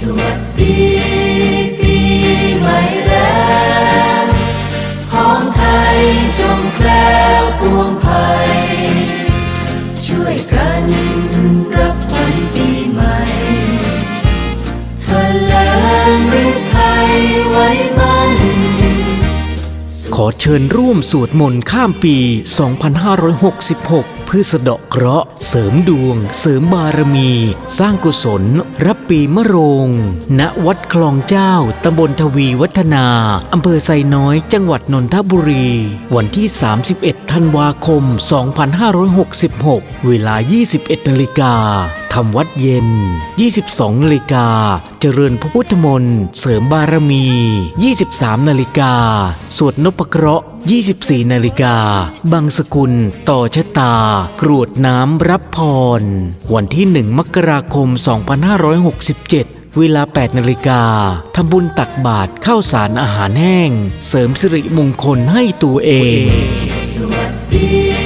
สวัสดีปีใหม่แล้วหอมไทยจงแคล้วปวงภัย ช่วยกันรับวันปีใหม่เถลิงฤทัยไว้มั่น ขอเชิญร่วมสวดมนต์ข้ามปี 2566 เพื่อสะเดาะเคราะห์เสริมดวง เสริมบารมี สร้างกุศล รับปีมะโรง ณ วัดคลองเจ้า ตำบลทวีวัฒนา อำเภอไซน้อย จังหวัดนนทบุรี วันที่ 31 ธันวาคม 2566 เวลา 21นาฬิกา ทำวัดเย็น 22นาฬิกา เจริญพระพุทธมนต์เสริมบารมี 23นาฬิกา สวดนพเคราะห์ 24นาฬิกาบังสกุล ต่อชะตา กรวดน้ำรับพร วันที่ 1 มกราคม 2567เวลา 8 นาฬิกา ทำบุญตักบาตรข้าวสารอาหารแห้ง เสริมสิริมงคลให้ตัวเอง สวัสดี